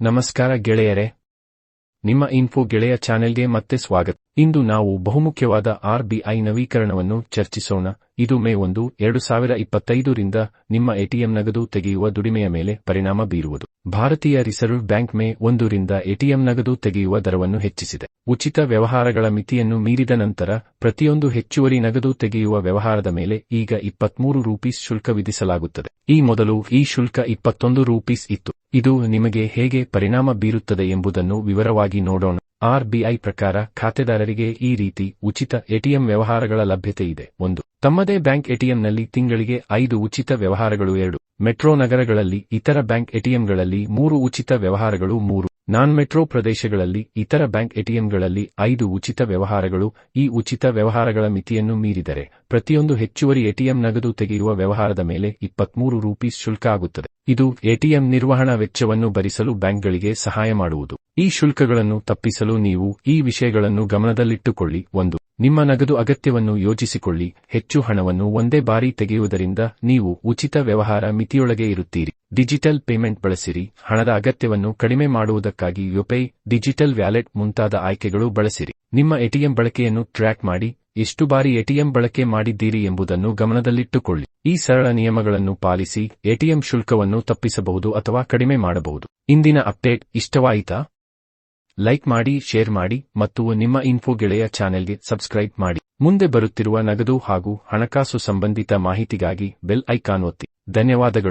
ನಮಸ್ಕಾರ ಗೆಳೆಯರೆ. ನಿಮ್ಮ ಇನ್ಫೋ ಗೆಳೆಯ ಚಾನೆಲ್ಗೆ ಮತ್ತೆ ಸ್ವಾಗತ. ಇಂದು ನಾವು ಬಹುಮುಖ್ಯವಾದ ಆರ್ಬಿಐ ನವೀಕರಣವನ್ನು ಚರ್ಚಿಸೋಣ. ಇದು ಮೇ ಒಂದು, ಎರಡು ಸಾವಿರ ಇಪ್ಪತ್ತೈದರಿಂದ ನಿಮ್ಮ ಎಟಿಎಂ ನಗದು ತೆಗೆಯುವ ದುಡಿಮೆಯ ಮೇಲೆ ಪರಿಣಾಮ ಬೀರುವುದು. ಭಾರತೀಯ ರಿಸರ್ವ್ ಬ್ಯಾಂಕ್ ಮೇ ಒಂದರಿಂದ ಎಟಿಎಂ ನಗದು ತೆಗೆಯುವ ದರವನ್ನು ಹೆಚ್ಚಿಸಿದೆ. ಉಚಿತ ವ್ಯವಹಾರಗಳ ಮಿತಿಯನ್ನು ಮೀರಿದ ನಂತರ ಪ್ರತಿಯೊಂದು ಹೆಚ್ಚುವರಿ ನಗದು ತೆಗೆಯುವ ವ್ಯವಹಾರದ ಮೇಲೆ ಈಗ ಇಪ್ಪತ್ಮೂರು ರೂಪೀಸ್ ಶುಲ್ಕ ವಿಧಿಸಲಾಗುತ್ತದೆ. ಈ ಮೊದಲು ಈ ಶುಲ್ಕ ಇಪ್ಪತ್ತೊಂದು ರೂಪೀಸ್ ಇತ್ತು. ಇದು ನಿಮಗೆ ಹೇಗೆ ಪರಿಣಾಮ ಬೀರುತ್ತದೆ ಎಂಬುದನ್ನು ವಿವರವಾಗಿ ನೋಡೋಣ. ಆರ್ಬಿಐ ಪ್ರಕಾರ ಖಾತೆದಾರರಿಗೆ ಈ ರೀತಿ ಉಚಿತ ಎಟಿಎಂ ವ್ಯವಹಾರಗಳ ಲಭ್ಯತೆ ಇದೆ ಒಂದು, ತಮ್ಮದೇ ಬ್ಯಾಂಕ್ ಎಟಿಎಂನಲ್ಲಿ ತಿಂಗಳಿಗೆ ಐದು ಉಚಿತ ವ್ಯವಹಾರಗಳು. ಎರಡು, ಮೆಟ್ರೋ ನಗರಗಳಲ್ಲಿ ಇತರ ಬ್ಯಾಂಕ್ ಎಟಿಎಂಗಳಲ್ಲಿ ಮೂರು ಉಚಿತ ವ್ಯವಹಾರಗಳು. ಮೂರು ನಾನ್ ಮೆಟ್ರೋ ಪ್ರದೇಶಗಳಲ್ಲಿ, ಇತರ ಬ್ಯಾಂಕ್ ಎಟಿಎಂಗಳಲ್ಲಿ ಐದು ಉಚಿತ ವ್ಯವಹಾರಗಳು, ಈ ಉಚಿತ ವ್ಯವಹಾರಗಳ ಮಿತಿಯನ್ನು ಮೀರಿದರೆ, ಪ್ರತಿಯೊಂದು ಹೆಚ್ಚುವರಿ ಎಟಿಎಂ ನಗದು ತೆಗೆಯುವ ವ್ಯವಹಾರದ ಮೇಲೆ ಇಪ್ಪತ್ಮೂರು ರೂಪೀಸ್ ಶುಲ್ಕ ಆಗುತ್ತದೆ. ಇದು ಎಟಿಎಂ ನಿರ್ವಹಣಾ ವೆಚ್ಚವನ್ನು ಭರಿಸಲು ಬ್ಯಾಂಕ್ಗಳಿಗೆ ಸಹಾಯ ಮಾಡುವುದು. ಈ ಶುಲ್ಕಗಳನ್ನು ತಪ್ಪಿಸಲು ನೀವು ಈ ವಿಷಯಗಳನ್ನು ಗಮನದಲ್ಲಿಟ್ಟುಕೊಳ್ಳಿ. ಒಂದು ನಿಮ್ಮ ನಗದು ಅಗತ್ಯವನ್ನು ಯೋಜಿಸಿಕೊಳ್ಳಿ ಹೆಚ್ಚು ಹಣವನ್ನು ಒಂದೇ ಬಾರಿ ತೆಗೆಯುವುದರಿಂದ ನೀವು ಉಚಿತ ವ್ಯವಹಾರ ಮಿತಿಯೊಳಗೆ ಇರುತ್ತೀರಿ. ಡಿಜಿಟಲ್ ಪೇಮೆಂಟ್ ಬಳಸಿರಿ, ಹಣದ ಅಗತ್ಯವನ್ನು ಕಡಿಮೆ ಮಾಡುವುದಕ್ಕಾಗಿ ಯುಪೈ, ಡಿಜಿಟಲ್ ವ್ಯಾಲೆಟ್ ಮುಂತಾದ ಆಯ್ಕೆಗಳು ಬಳಸಿರಿ. ನಿಮ್ಮ ಎಟಿಎಂ ಬಳಕೆಯನ್ನು ಟ್ರ್ಯಾಕ್ ಮಾಡಿ, ಎಷ್ಟು ಬಾರಿ ಎಟಿಎಂ ಬಳಕೆ ಮಾಡಿದ್ದೀರಿ ಎಂಬುದನ್ನು ಗಮನದಲ್ಲಿಟ್ಟುಕೊಳ್ಳಿ. ಈ ಸರಳ ನಿಯಮಗಳನ್ನು ಪಾಲಿಸಿ, ಎಟಿಎಂ ಶುಲ್ಕವನ್ನು ತಪ್ಪಿಸಬಹುದು ಅಥವಾ ಕಡಿಮೆ ಮಾಡಬಹುದು. ಇಂದಿನ ಅಪ್ಡೇಟ್ ಇಷ್ಟವಾಯಿತಾ? ಲೈಕ್ ಮಾಡಿ, ಶೇರ್ ಮಾಡಿ ಮತ್ತು ನಿಮ್ಮ ಇನ್ಫೋ ಗೆಳೆಯ ಚಾನೆಲ್ಗೆ ಸಬ್ಸ್ಕ್ರೈಬ್ ಮಾಡಿ. ಮುಂದೆ ಬರುತ್ತಿರುವ ನಗದು ಹಾಗೂ ಹಣಕಾಸು ಸಂಬಂಧಿತ ಮಾಹಿತಿಗಾಗಿ ಬೆಲ್ ಐಕಾನ್ ಒತ್ತಿ. ಧನ್ಯವಾದಗಳು.